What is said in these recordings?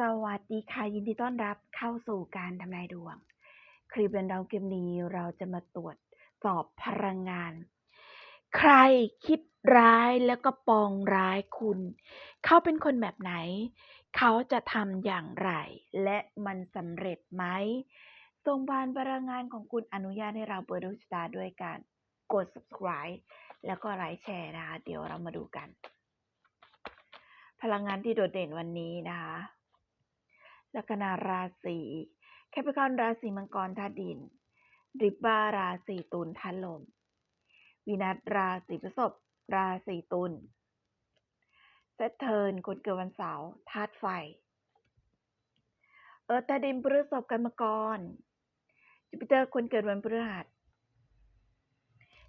สวัสดีค่ะยินดีต้อนรับเข้าสู่การทำนายดวง คลิปเรนดอมเกมนี้เราจะมาตรวจสอบพลังงาน ใครคิดร้ายแล้วก็ปองร้ายคุณ เขาเป็นคนแบบไหน เขาจะทำอย่างไร และมันสำเร็จไหมส่งบานพลังงานของคุณอนุญาตให้เราเปิดดวงชะตาด้วยการกด subscribe แล้วก็ไลค์แชร์นะคะ เดี๋ยวเรามาดูกัน พลังงานที่โดดเด่นวันนี้นะคะ ลัคนาราศีแคปิคอนราศีมังกรธาดินริบบาราศีตุลธาตุลมวินัสราศีพฤษภราศีตุลเซตเทิร์นคนเกิดวันเสาร์ธาตุไฟ เออธาดินพฤษภกันมกรจูปิเตอร์คนเกิดวันพฤหัส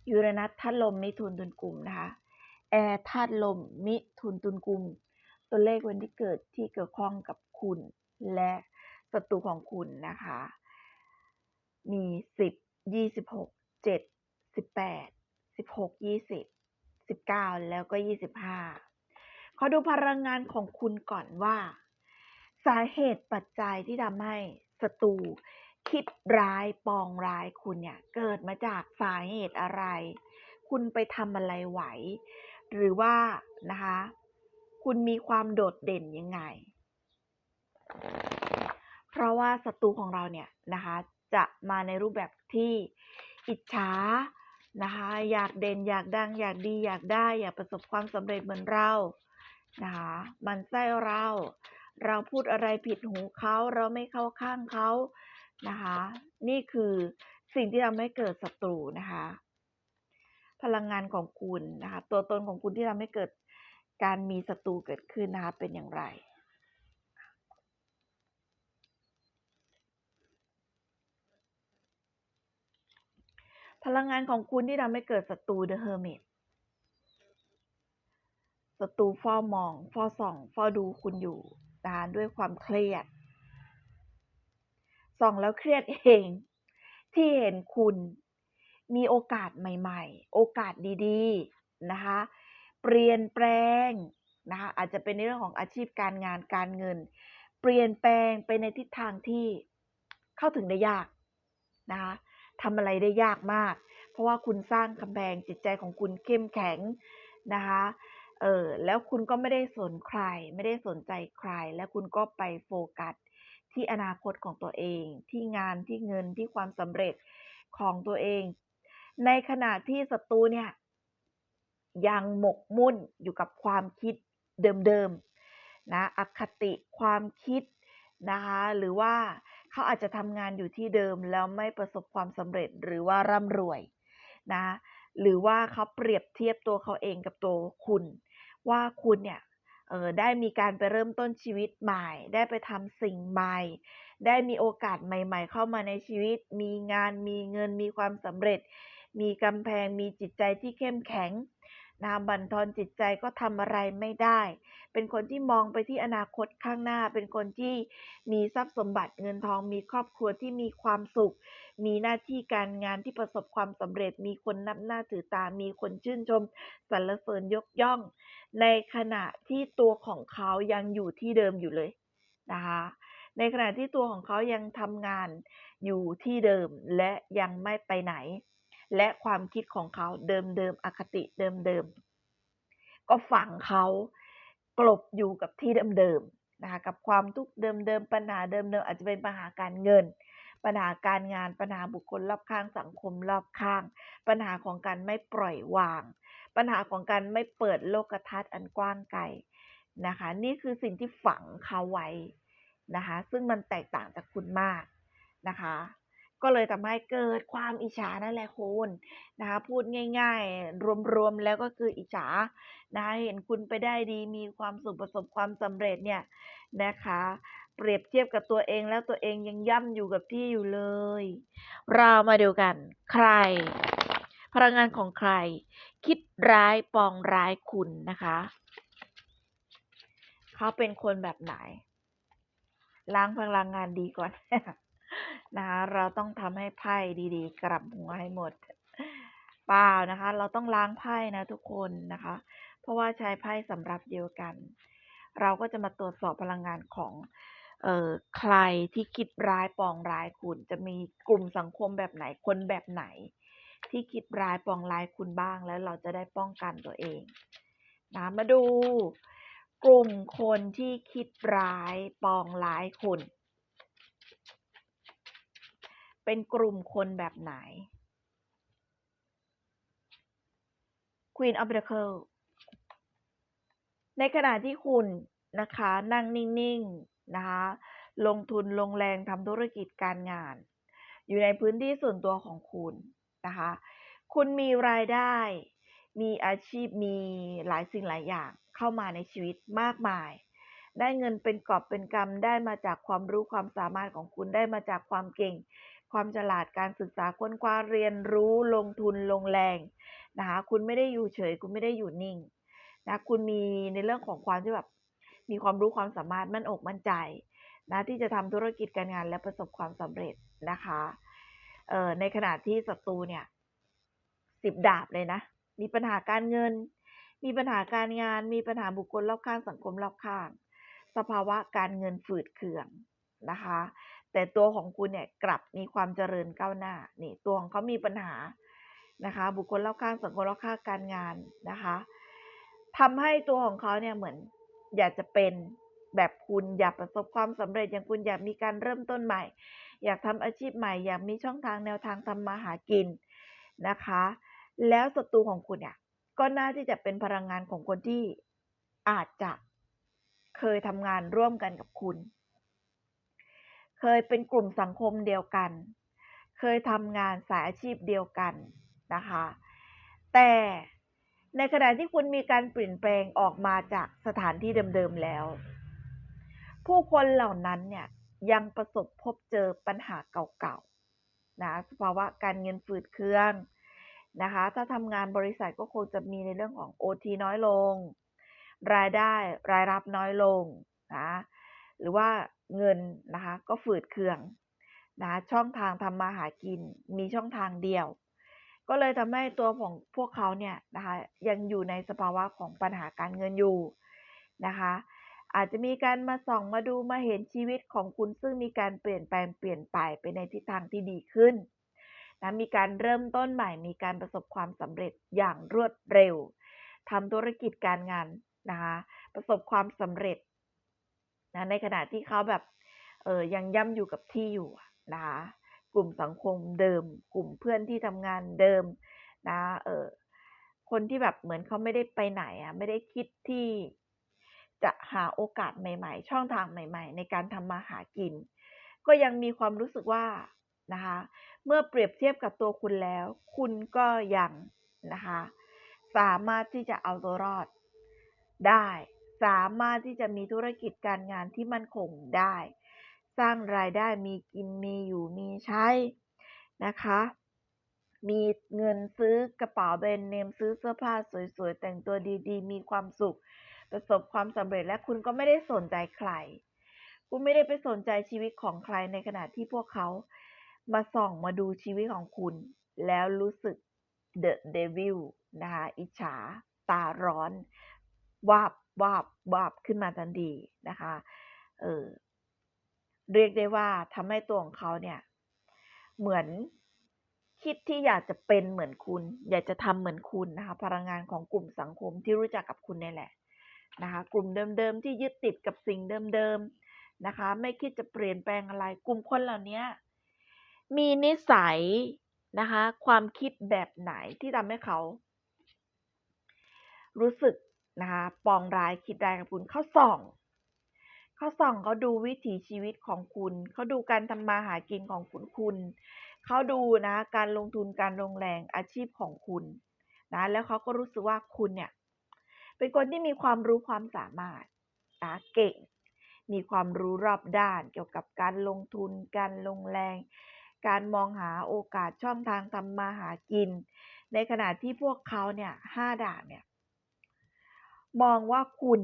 ยูเรนัสธาตุลมมิถุนตุลกลุ่มนะคะแอร์ธาตุลมมิถุนตุลกลุ่ม ตัวเลขวันที่เกิดที่เกี่ยวข้องกับคุณ และศัตรูของคุณนะคะ มีสิบยี่สิบหกเจ็ดสิบแล้วก็ยี่สิบห้าขอดูพลังงานของคุณก่อนว่า สาเหตุปัจจัยที่ทำให้ศัตรูคิดร้ายปองร้ายคุณเนี่ย เกิดมาจากสาเหตุอะไร คุณไปทำอะไรไหว หรือว่านะคะ คุณมีความโดดเด่นยังไง เพราะว่าศัตรูของเราเนี่ยนะคะจะมาในรูปแบบที่อิจฉานะคะอยากเด่นอยากดังอยากดีอยากได้อยากประสบความสำเร็จเหมือนเรานะคะมันไส้เรา เราพูดอะไรผิดหูเขาเราไม่เข้าข้างเขานะคะนี่คือสิ่งที่ทำให้เกิดศัตรูนะคะพลังงานของคุณนะคะตัวตนของคุณที่ทำให้เกิดการมีศัตรูเกิดขึ้นนะคะเป็นอย่างไร พลังงานของคุณที่ทำให้เกิดศัตรู The Hermit ศัตรูเฝ้ามองเฝ้าส่องเฝ้าดูคุณอยู่นะคะด้วยความเครียดส่องแล้วเครียดเอง ที่เห็นคุณมีโอกาสใหม่ๆ โอกาสดีๆนะคะเปลี่ยนแปลงนะคะอาจจะเป็นในเรื่องของอาชีพการงานการเงิน เปลี่ยนแปลงไปในทิศทางที่เข้าถึงได้ยากนะคะ ทำอะไรได้ยากมาก เพราะว่าคุณสร้างกำแพงจิตใจของคุณเข้มแข็งนะคะเออแล้วคุณก็ไม่ได้สนใคร ไม่ได้สนใจใคร แล้วคุณก็ไปโฟกัสที่อนาคตของตัวเอง ที่งานที่เงินที่ความสำเร็จของตัวเอง ในขณะที่ศัตรูเนี่ย ยังหมกมุ่นอยู่กับความคิดเดิมๆนะอคติความคิดนะคะหรือว่า เขาอาจจะทำงานอยู่ที่เดิมแล้วไม่ประสบความสำเร็จหรือว่าร่ำรวยนะหรือว่าเขาเปรียบเทียบตัวเขาเองกับตัวคุณ ว่าคุณเนี่ยเออได้มีการไปเริ่มต้นชีวิตใหม่ ได้ไปทำสิ่งใหม่ ได้มีโอกาสใหม่ ๆ เข้ามาในชีวิต มีงานมีเงินมีความสำเร็จ มีกำแพงมีจิตใจที่เข้มแข็ง นะบั่นทอนจิตใจก็ทำอะไรไม่ได้ เป็นคนที่มองไปที่อนาคตข้างหน้า เป็นคนที่มีทรัพย์สมบัติเงินทอง มีครอบครัวที่มีความสุข มีหน้าที่การงานที่ประสบความสำเร็จ มีคนนับหน้าถือตา มีคนชื่นชมสรรเสริญยกย่อง ในขณะที่ตัวของเขายังอยู่ที่เดิมอยู่เลยนะคะในขณะที่ตัวของเขายังทำงานอยู่ที่เดิมและยังไม่ไปไหน และความคิดของเขาเดิมๆอคติเดิมๆก็ฝังเขากลบอยู่กับที่เดิมๆนะคะกับความทุกข์เดิมๆปัญหาเดิมๆอาจจะเป็นปัญหาการเงิน ปัญหาการงานปัญหาบุคคลรอบข้างสังคมรอบข้าง ปัญหาของการไม่ปล่อยวาง ปัญหาของการไม่เปิดโลกทัศน์อันกว้างไกลนะคะนี่คือสิ่งที่ฝังเขาไว้นะคะซึ่งมันแตกต่างจากคุณมากนะคะ ก็เลยทำให้เกิดความอิจฉานั่นแหละคุณนะคะพูดง่าย ๆ รวมๆแล้วก็คืออิจฉานะคะเห็นคุณไปได้ดีมีความสุขประสบความสำเร็จเนี่ยนะคะ เปรียบเทียบกับตัวเองแล้วตัวเองยังย่ำอยู่กับที่อยู่เลย เรามาดูกันใคร พลังงานของใคร คิดร้ายปองร้ายคุณนะคะเขาเป็นคนแบบไหนล้างพลังงานดีก่อน นะคะเราต้องทำให้ไพ่ดีๆ กลับหัวให้หมดเปล่านะคะ เราต้องล้างไพ่นะทุกคนนะคะ เพราะว่าใช้ไพ่สำรับเดียวกัน เราก็จะมาตรวจสอบพลังงานของเอ่อใครที่คิดร้ายปองร้ายคุณ จะมีกลุ่มสังคมแบบไหนคนแบบไหน ที่คิดร้ายปองร้ายคุณบ้างแล้วเราจะได้ป้องกันตัวเองนะมาดู กลุ่มคนที่คิดร้ายปองร้ายคุณ เป็นกลุ่มคนแบบไหน Queen of Pentacle ในขณะที่คุณนะคะนั่งนิ่งๆนะคะลงทุนลงแรงทำธุรกิจการงาน อยู่ในพื้นที่ส่วนตัวของคุณนะคะคุณมีรายได้ มีอาชีพมีหลายสิ่งหลายอย่างเข้ามาในชีวิตมากมาย ได้เงินเป็นกอบเป็นกำได้มาจากความรู้ความสามารถของคุณได้มาจากความเก่ง ความฉลาดการศึกษาค้นคว้าเรียนรู้ลงทุนลงแรงนะคะคุณไม่ได้อยู่เฉย คุณไม่ได้อยู่นิ่งนะคุณมีในเรื่องของความที่แบบมีความรู้ความสามารถมั่นอกมั่นใจนะที่จะทำธุรกิจการงานและประสบความสำเร็จนะคะเอ่อในขณะที่ศัตรูเนี่ย10ดาบเลยนะ มีปัญหาการเงิน มีปัญหาการงาน มีปัญหาบุคคลรอบข้างสังคมรอบข้าง สภาวะการเงินฝืดเคืองนะคะ แต่ตัวของคุณเนี่ยกลับมีความเจริญก้าวหน้านี่ตัวของเขามีปัญหานะคะ บุคคลรอบข้างสังคมรอบข้างการงานนะคะทำให้ตัวของเขาเนี่ยเหมือนอยากจะเป็นแบบคุณอยากประสบความสำเร็จอย่างคุณอยากมีการเริ่มต้นใหม่ อยากทำอาชีพใหม่อยากมีช่องทางแนวทางทำมาหากินนะคะ แล้วศัตรูของคุณเนี่ยก็น่าที่จะเป็นพลังงานของคนที่อาจจะเคยทำงานร่วมกันกับคุณ เคยเป็นกลุ่มสังคมเดียวกัน เคยทำงานสายอาชีพเดียวกันนะคะ แต่ในขณะที่คุณมีการเปลี่ยนแปลงออกมาจากสถานที่เดิมๆแล้ว ผู้คนเหล่านั้นเนี่ยยังประสบพบเจอปัญหาเก่าๆนะสภาวะการเงินฝืดเครื่องนะคะ ถ้าทำงานบริษัทก็คงจะมีในเรื่องของโอทีน้อยลง รายได้รายรับน้อยลงนะหรือว่า เงินนะคะก็ฝืดเคืองนะช่องทางทำมาหากินมีช่องทางเดียว ก็เลยทำให้ตัวของพวกเขาเนี่ยนะคะยังอยู่ในสภาวะของปัญหาการเงินอยู่นะคะอาจจะมีการมาส่องมาดูมาเห็นชีวิตของคุณซึ่งมีการเปลี่ยนแปลงเปลี่ยนไปไปในทิศทางที่ดีขึ้นนะมีการเริ่มต้นใหม่ มีการประสบความสำเร็จอย่างรวดเร็วทำธุรกิจการงานนะคะประสบความสำเร็จ นะในขณะที่เขาแบบเออยังย่ำอยู่กับที่อยู่นะคะกลุ่มสังคมเดิม กลุ่มเพื่อนที่ทำงานเดิมนะเออคนที่แบบเหมือนเขาไม่ได้ไปไหนอะไม่ได้คิดที่จะหาโอกาสใหม่ ๆ ช่องทางใหม่ ๆ ในการทำมาหากิน ก็ยังมีความรู้สึกว่านะคะเมื่อเปรียบเทียบกับตัวคุณแล้ว คุณก็ยังนะคะสามารถที่จะเอาตัวรอดได้ สามารถที่จะมีธุรกิจการงานที่มั่นคงได้ สร้างรายได้มีกินมีอยู่มีใช้นะคะ มีเงินซื้อกระเป๋าแบรนด์เนมซื้อเสื้อผ้าสวยๆ แต่งตัวดีๆ มีความสุข ประสบความสำเร็จและคุณก็ไม่ได้สนใจใคร คุณไม่ได้ไปสนใจชีวิตของใครในขณะที่พวกเขามาส่องมาดูชีวิตของคุณ แล้วรู้สึก The Devil นะคะอิจฉาตาร้อนวาบ วาบวาบขึ้นมาทันทีนะคะเออเรียกได้ว่าทำให้ตัวของเขาเนี่ย เหมือนคิดที่อยากจะเป็นเหมือนคุณ อยากจะทำเหมือนคุณนะคะ พลังงานของกลุ่มสังคมที่รู้จักกับคุณนี่แหละนะคะ กลุ่มเดิมๆที่ยึดติดกับสิ่งเดิมๆนะคะ ไม่คิดจะเปลี่ยนแปลงอะไร กลุ่มคนเหล่านี้มีนิสัยนะคะ ความคิดแบบไหนที่ทำให้เขา รู้สึก นะคะ ปองร้ายคิดร้ายกับคุณเขาส่องเขาส่องเขาดูวิถีชีวิตของคุณเขาดูการทำมาหากินของคุณคุณเขาดูนะการลงทุนการลงแรงอาชีพของคุณนะแล้วเขาก็รู้สึกว่าคุณเนี่ย เป็นคนที่มีความรู้ความสามารถนะเก่ง มีความรู้รอบด้านเกี่ยวกับการลงทุน การลงแรง การมองหาโอกาสช่องทางทำมาหากิน ในขณะที่พวกเขาเนี่ย5ดาบเนี่ย มองว่าคุณ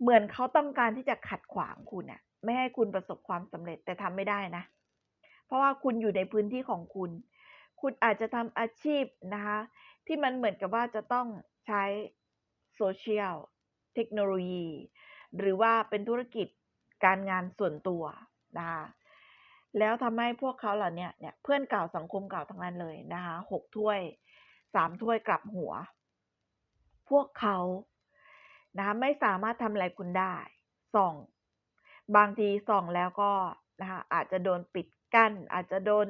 เหมือนเขาต้องการที่จะขัดขวางคุณน่ะไม่ให้คุณประสบความสำเร็จแต่ทำไม่ได้นะ เพราะว่าคุณอยู่ในพื้นที่ของคุณ คุณอาจจะทำอาชีพนะคะ ที่มันเหมือนกับว่าจะต้องใช้ social เทคโนโลยี หรือว่าเป็นธุรกิจการงานส่วนตัวนะคะแล้วทำให้พวกเขาเหล่านี้เนี่ยเพื่อนเก่าสังคมเก่าทั้งนั้นเลยนะคะหกถ้วยสามถ้วยกลับหัว พวกเขานะคะไม่สามารถทำอะไรคุณได้ส่อง บางทีส่องแล้วก็นะคะอาจจะโดนปิดกั้น อาจจะโดน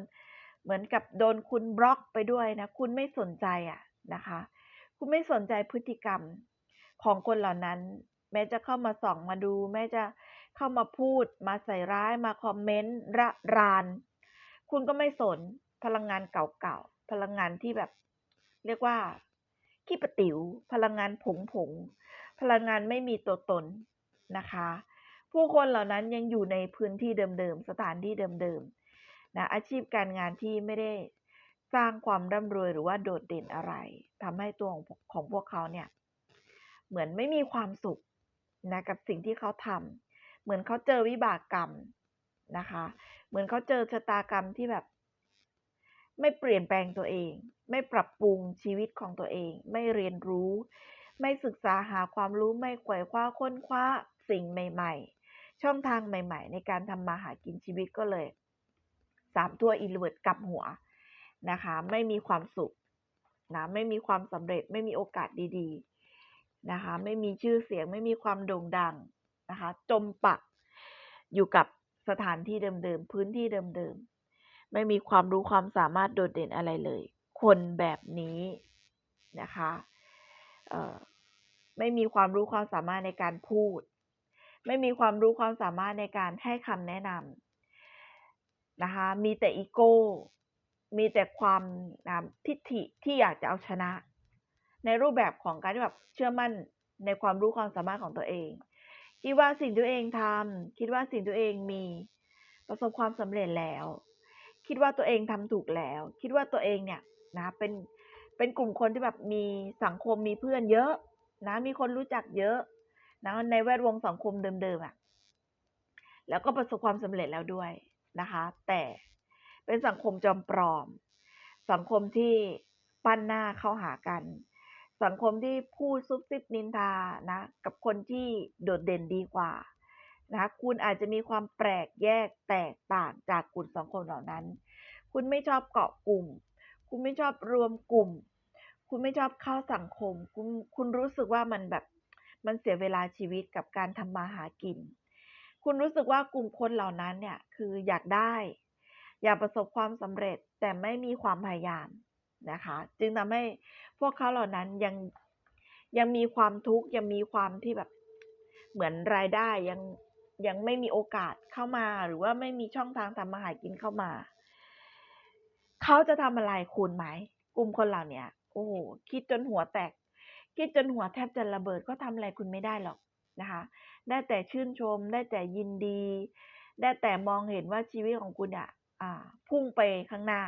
เหมือนกับโดนคุณบล็อกไปด้วยนะ คุณไม่สนใจอะนะคะ คุณไม่สนใจพฤติกรรมของคนเหล่านั้น แม้จะเข้ามาส่องมาดู แม้จะเข้ามาพูด มาใส่ร้ายมาคอมเมนต์ระราน คุณก็ไม่สนพลังงานเก่าๆพลังงานที่แบบ เรียกว่า ขี้ประติ๋ว พลังงานผงผงๆพลังงานไม่มีตัวตนนะคะ ผู้คนเหล่านั้นยังอยู่ในพื้นที่เดิมๆ สถานที่เดิมๆ นะ อาชีพการงานที่ไม่ได้สร้างความร่ำรวยหรือว่าโดดเด่นอะไร ทำให้ตัวของของพวกเขาเนี่ย เหมือนไม่มีความสุขนะกับสิ่งที่เขาทำ เหมือนเขาเจอวิบากกรรมนะคะ เหมือนเขาเจอชะตากรรมที่แบบ ไม่เปลี่ยนแปลงตัวเอง ไม่ปรับปรุงชีวิตของตัวเอง ไม่เรียนรู้ ไม่ศึกษาหาความรู้ไม่ไขว่คว้าค้นคว้าสิ่งใหม่ ๆ ช่องทางใหม่ ๆ ในการทำมาหากินชีวิตก็เลยสามตัวอินเวิร์ดกลับหัวนะคะไม่มีความสุขนะไม่มีความสำเร็จไม่มีโอกาสดีๆนะคะไม่มีชื่อเสียงไม่มีความโด่งดังนะคะจมปักอยู่กับสถานที่เดิมๆพื้นที่เดิมๆ ไม่มีความรู้ความสามารถโดดเด่นอะไรเลย คนแบบนี้นะคะเอ่อไม่มีความรู้ความสามารถในการพูด ไม่มีความรู้ความสามารถในการให้คำแนะนำนะคะมีแต่อีโก้มีแต่ความทิฐิที่อยากจะเอาชนะ ในรูปแบบของการที่แบบเชื่อมั่นในความรู้ความสามารถของตัวเองคิดว่าสิ่งตัวเองทำคิดว่าสิ่งตัวเองมีประสบความสำเร็จแล้ว คิดว่าตัวเองทำถูกแล้ว คิดว่าตัวเองเนี่ยนะเป็นเป็นกลุ่มคนที่แบบมีสังคมมีเพื่อนเยอะ นะ มีคนรู้จักเยอะนะในแวดวงสังคมเดิมๆอะ่ะ แล้วก็ประสบความสำเร็จแล้วด้วยนะคะ แต่เป็นสังคมจอมปลอม สังคมที่ปั้นหน้าเข้าหากัน สังคมที่พูดซุบซิบนินทานะ กับคนที่โดดเด่นดีกว่า นะคะคุณอาจจะมีความแปลกแยกแตกต่างจากกลุ่มสังคมเหล่านั้น คุณไม่ชอบเกาะกลุ่ม คุณไม่ชอบรวมกลุ่ม คุณไม่ชอบเข้าสังคม คุณคุณรู้สึกว่ามันแบบมันเสียเวลาชีวิตกับการทำมาหากิน คุณรู้สึกว่ากลุ่มคนเหล่านั้นเนี่ยคืออยากได้ อยากประสบความสำเร็จแต่ไม่มีความพยายามนะคะ จึงทำให้พวกเขาเหล่านั้นยังยังมีความทุกข์ยังมีความที่แบบเหมือนรายได้ยัง ยังไม่มีโอกาสเข้ามา หรือว่าไม่มีช่องทางทำมาหากินเข้ามา เขาจะทำอะไรคุณไหม กลุ่มคนเหล่านี้โอ้โหคิดจนหัวแตก คิดจนหัวแทบจะระเบิดก็ทำอะไรคุณไม่ได้หรอกนะคะ ได้แต่ชื่นชม ได้แต่ยินดี ได้แต่มองเห็นว่าชีวิตของคุณอะอ่าพุ่งไปข้างหน้า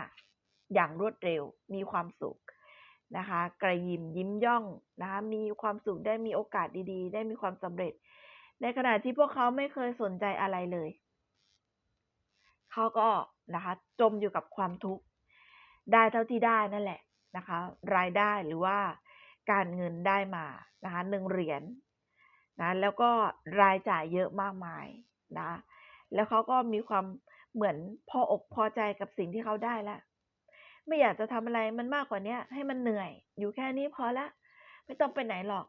อย่างรวดเร็ว มีความสุขนะคะ กระยิมยิ้มย่องนะคะ มีความสุขได้มีโอกาสดีๆ ได้มีความสำเร็จ ในขณะที่พวกเขาไม่เคยสนใจอะไรเลย เขาก็นะคะจมอยู่กับความทุกข์ได้เท่าที่ได้นั่นแหละนะคะ รายได้หรือว่าการเงินได้มานะคะหนึ่งเหรียญนะแล้วก็รายจ่ายเยอะมากมายนะแล้วเขาก็มีความเหมือนพออกพอใจกับสิ่งที่เขาได้แล้วไม่อยากจะทำอะไรมันมากกว่านี้ให้มันเหนื่อย อยู่แค่นี้พอละ ไม่ต้องไปไหนหรอก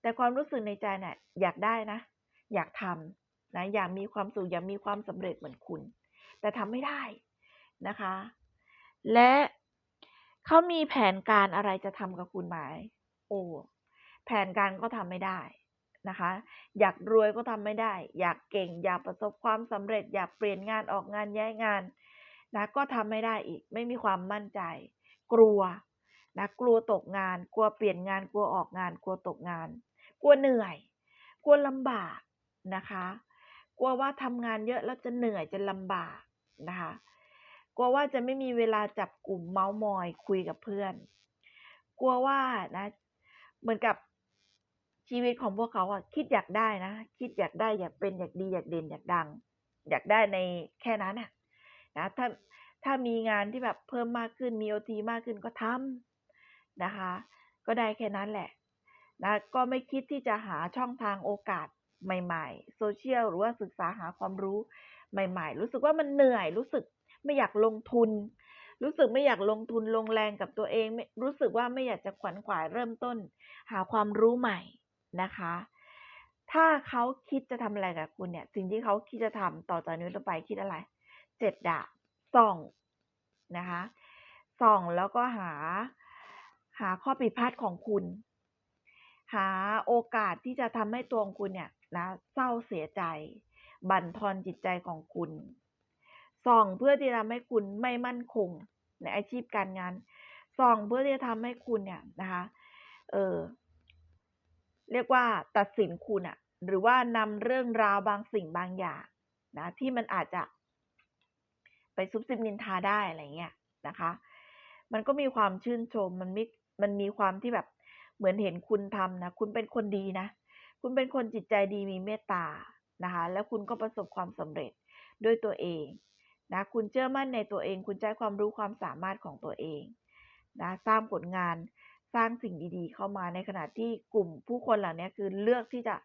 แต่ความรู้สึกในใจเนี่ยอยากได้นะ อยากทำนะอยากมีความสุขอยากมีความสำเร็จเหมือนคุณ แต่ทำไม่ได้นะคะ และเขามีแผนการอะไรจะทำกับคุณไหมโอ้แผนการก็ทำไม่ได้นะคะ อยากรวยก็ทำไม่ได้ อยากเก่ง อยากประสบความสำเร็จ อยากเปลี่ยนงานออกงานย้ายงานนะก็ทำไม่ได้อีก ไม่มีความมั่นใจ กลัวนะกลัวตกงาน กลัวเปลี่ยนงาน กลัวออกงาน กลัวตกงาน กลัวเหนื่อย กลัวลำบาก นะคะ กลัวว่าทำงานเยอะแล้วจะเหนื่อยจะลำบากนะคะ กลัวว่าจะไม่มีเวลาจับกลุ่มเมาส์มอยคุยกับเพื่อน กลัวว่านะ เหมือนกับชีวิตของพวกเขาอะคิดอยากได้นะ คิดอยากได้อยากเป็นอยากดีอยากเด่นอยากดัง อยากได้ในแค่นั้นอะนะถ้าถ้ามีงานที่แบบเพิ่มมากขึ้นมีโอทีมากขึ้นก็ทำนะคะ ก็ได้แค่นั้นแหละนะก็ไม่คิดที่จะหาช่องทางโอกาส ใหม่ๆโซเชียลหรือว่าศึกษาหาความรู้ใหม่ๆ รู้สึกว่ามันเหนื่อยรู้สึกไม่อยากลงทุน รู้สึกไม่อยากลงทุนลงแรงกับตัวเองรู้สึกว่าไม่อยากจะขวนขวายเริ่มต้น หาความรู้ใหม่นะคะ ถ้าเขาคิดจะทำอะไรกับคุณเนี่ย สิ่งที่เขาคิดจะทำต่อจากนี้ต่อไปคิดอะไรเจ็ดดาส่องนะคะส่องแล้วก็หาหาข้อผิดพลาดของคุณ หาโอกาสที่จะทำให้ตัวของคุณเนี่ย นะเศร้าเสียใจ บั่นทอนจิตใจของคุณส่องเพื่อที่จะทำให้คุณไม่มั่นคงในอาชีพการงานส่องเพื่อที่จะทำให้คุณเนี่ยนะคะเออเรียกว่าตัดสินคุณอะหรือว่านำเรื่องราวบางสิ่งบางอย่างนะที่มันอาจจะ ไปซุบซิบนินทาได้อะไรเงี้ยนะคะ มันก็มีความชื่นชมมันมีมันมีความที่แบบเหมือนเห็นคุณทำนะ คุณเป็นคนดีนะ คุณเป็นคนจิตใจดีมีเมตตานะคะ แล้วคุณก็ประสบความสำเร็จด้วยตัวเองนะคุณเชื่อมั่นในตัวเอง คุณใช้ความรู้ความสามารถของตัวเองนะสร้างผลงานสร้างสิ่งดีๆ เข้ามาในขณะที่กลุ่มผู้คนเหล่านี้คือเลือกที่จะ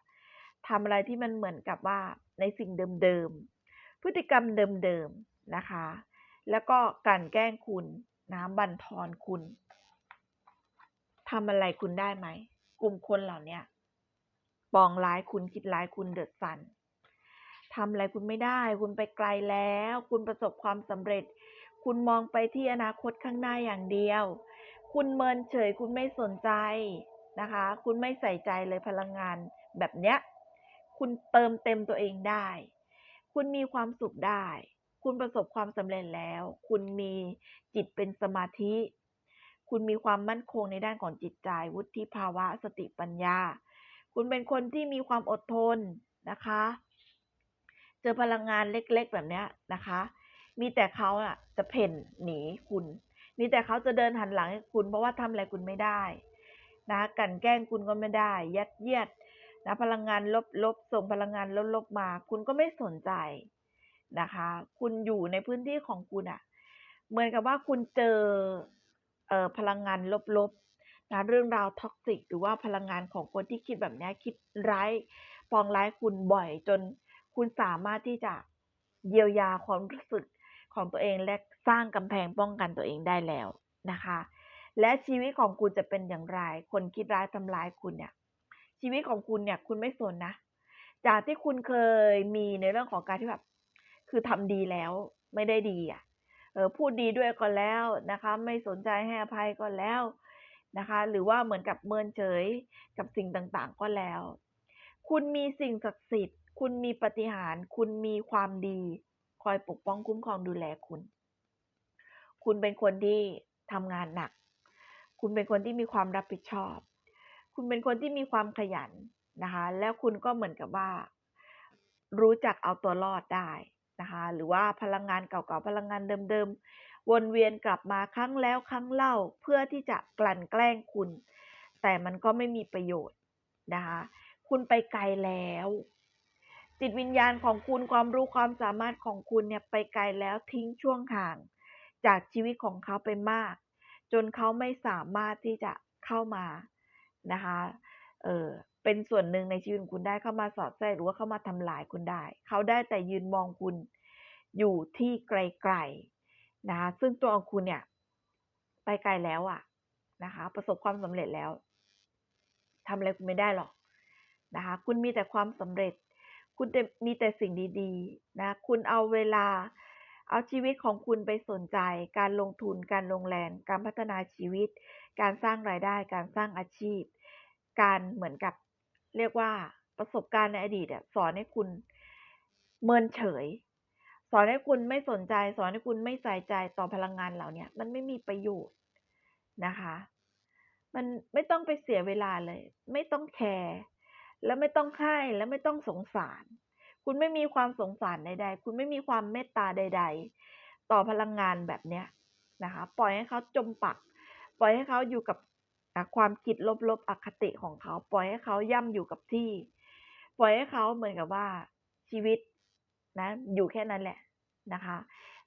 ทำอะไรที่มันเหมือนกับว่าในสิ่งเดิมๆ พฤติกรรมเดิมๆนะคะ แล้วก็กลั่นแกล้งคุณนะบั่นทอนคุณทำอะไรคุณได้ไหม กลุ่มคนเหล่านี้ ปองร้ายคุณคิดร้ายคุณเดือดสันทำอะไรคุณไม่ได้ คุณไปไกลแล้ว คุณประสบความสำเร็จ คุณมองไปที่อนาคตข้างหน้าอย่างเดียว คุณเมินเฉย คุณไม่สนใจนะคะ คุณไม่ใส่ใจเลยพลังงานแบบเนี้ย คุณเติมเต็มตัวเองได้ คุณมีความสุขได้ คุณประสบความสำเร็จแล้ว คุณมีจิตเป็นสมาธิ คุณมีความมั่นคงในด้านของจิตใจ วุฒิภาวะ สติปัญญา คุณเป็นคนที่มีความอดทนนะคะ เจอพลังงานเล็กๆแบบนี้นะคะ มีแต่เขาอะจะเพ่นหนีคุณ มีแต่เขาจะเดินหันหลังให้คุณ เพราะว่าทำอะไรคุณไม่ได้นะกันแกล้งคุณก็ไม่ได้ ยัดเยียดนะพลังงานลบๆส่งพลังงานลบๆมา คุณก็ไม่สนใจนะคะ คุณอยู่ในพื้นที่ของคุณอะเหมือนกับว่าคุณเจอเอ่อพลังงานลบๆ นะเรื่องราวท็อกซิกหรือว่าพลังงานของคนที่คิดแบบนี้คิดร้ายปองร้ายคุณบ่อยจนคุณสามารถที่จะเยียวยาความรู้สึกของตัวเองและสร้างกำแพงป้องกันตัวเองได้แล้วนะคะ และชีวิตของคุณจะเป็นอย่างไร คนคิดร้ายทำร้ายคุณเนี่ย ชีวิตของคุณเนี่ยคุณไม่สนนะ จากที่คุณเคยมีในเรื่องของการที่แบบ คือทำดีแล้วไม่ได้ดีอะ เออพูดดีด้วยก็แล้วนะคะ ไม่สนใจให้อภัยก็แล้ว นะคะ หรือว่าเหมือนกับเมินเฉยกับสิ่งต่างๆ ก็แล้ว คุณมีสิ่งศักดิ์สิทธิ์ คุณมีปฏิหาร คุณมีความดี คอยปกป้องคุ้มครองดูแลคุณ คุณเป็นคนที่ทำงานหนัก คุณเป็นคนที่มีความรับผิดชอบ คุณเป็นคนที่มีความขยันนะคะ แล้วคุณก็เหมือนกับว่า รู้จักเอาตัวรอดได้ นะคะหรือว่าพลังงานเก่าๆพลังงานเดิมๆวนเวียนกลับมาครั้งแล้วครั้งเล่าเพื่อที่จะกลั่นแกล้งคุณ แต่มันก็ไม่มีประโยชน์นะคะคุณไปไกลแล้ว จิตวิญญาณของคุณความรู้ความสามารถของคุณเนี่ยไปไกลแล้วทิ้งช่วงห่าง จากชีวิตของเขาไปมาก จนเขาไม่สามารถที่จะเข้ามานะคะเออ เป็นส่วนหนึ่งในชีวิตคุณได้เข้ามาสอดแทรกหรือว่าเข้ามาทำลายคุณได้ เขาได้แต่ยืนมองคุณอยู่ที่ไกลๆนะคะซึ่งตัวของคุณเนี่ย ไปไกลแล้วอะนะคะ ประสบความสำเร็จแล้วทำอะไรคุณไม่ได้หรอกนะคะ คุณมีแต่ความสำเร็จ คุณจะมีแต่สิ่งดีๆ นะ คุณเอาเวลา เอาชีวิตของคุณไปสนใจ การลงทุน การลงแรงการพัฒนาชีวิต การสร้างรายได้ การสร้างอาชีพ การเหมือนกับ เรียกว่าประสบการณ์ในอดีตสอนให้คุณเมินเฉย สอนให้คุณไม่สนใจ สอนให้คุณไม่ใส่ใจต่อพลังงานเหล่านี้มันไม่มีประโยชน์นะคะ มันไม่ต้องไปเสียเวลาเลย ไม่ต้องแคร์แล้วไม่ต้องให้แล้วไม่ต้องสงสาร คุณไม่มีความสงสารใด ๆ คุณไม่มีความเมตตาใด ๆ ต่อพลังงานแบบเนี้ยนะคะ ปล่อยให้เขาจมปัก ปล่อยให้เขาอยู่กับะความคิดลบๆอคติของเขา ปล่อยให้เขาย่ำอยู่กับที่ ปล่อยให้เขาเหมือนกับว่าชีวิตนะอยู่แค่นั้นแหละนะคะ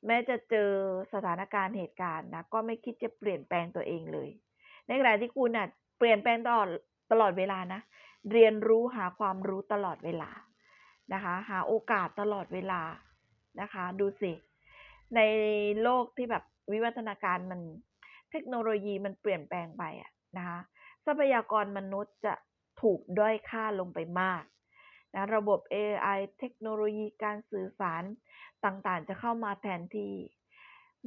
แม้จะเจอสถานการณ์เหตุการณ์นะก็ไม่คิดจะเปลี่ยนแปลงตัวเองเลย ในขณะที่คุณน่ะเปลี่ยนแปลงตลอดตลอดเวลานะ เรียนรู้หาความรู้ตลอดเวลานะคะ หาโอกาสตลอดเวลานะคะ ดูสิ ในโลกที่แบบวิวัฒนาการมันเทคโนโลยีมันเปลี่ยนแปลงไปอะ นะคะทรัพยากรมนุษย์จะถูกด้อยค่าลงไปมากนะระบบ AI เทคโนโลยีการสื่อสารต่างๆ จะเข้ามาแทนที่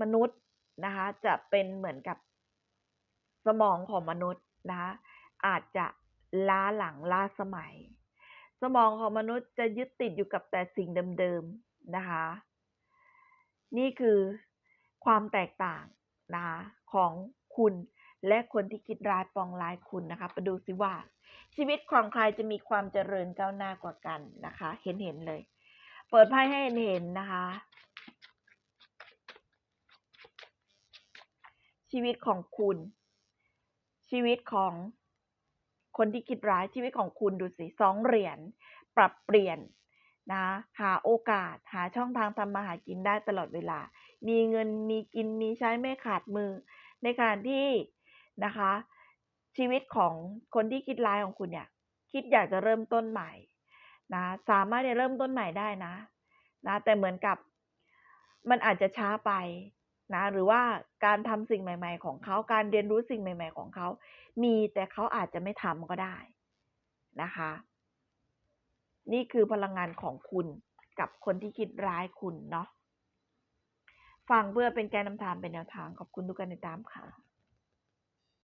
มนุษย์นะคะจะเป็นเหมือนกับสมองของมนุษย์นะคะอาจจะล้าหลังล้าสมัย สมองของมนุษย์จะยึดติดอยู่กับแต่สิ่งเดิมๆนะคะนี่คือความแตกต่างนะคะของคุณ และคนที่คิดร้ายปองร้ายคุณนะคะไปดูสิว่า ชีวิตของใครจะมีความเจริญก้าวหน้ากว่ากันนะคะ เห็นเห็นเลย เปิดไพ่ให้เห็นเห็นนะคะ ชีวิตของคุณ ชีวิตของคนที่คิดร้ายชีวิตของคุณดูสิสองเหรียญปรับเปลี่ยนนะหาโอกาสหาช่องทางทำมาหากินได้ตลอดเวลา มีเงินมีกินมีใช้ไม่ขาดมือ ในการที่ นะคะ ชีวิตของคนที่คิดร้ายของคุณเนี่ย คิดอยากจะเริ่มต้นใหม่นะสามารถจะเริ่มต้นใหม่ได้นะนะ แต่เหมือนกับมันอาจจะช้าไปนะหรือว่าการทำสิ่งใหม่ ๆ ของเขาการเรียนรู้สิ่งใหม่ ๆ ของเขา มีแต่เขาอาจจะไม่ทำก็ได้นะคะ นี่คือพลังงานของคุณกับคนที่คิดร้ายคุณเนาะฟังเพื่อเป็นแกนนำทางเป็นแนวทางขอบคุณทุกการติดตามค่ะ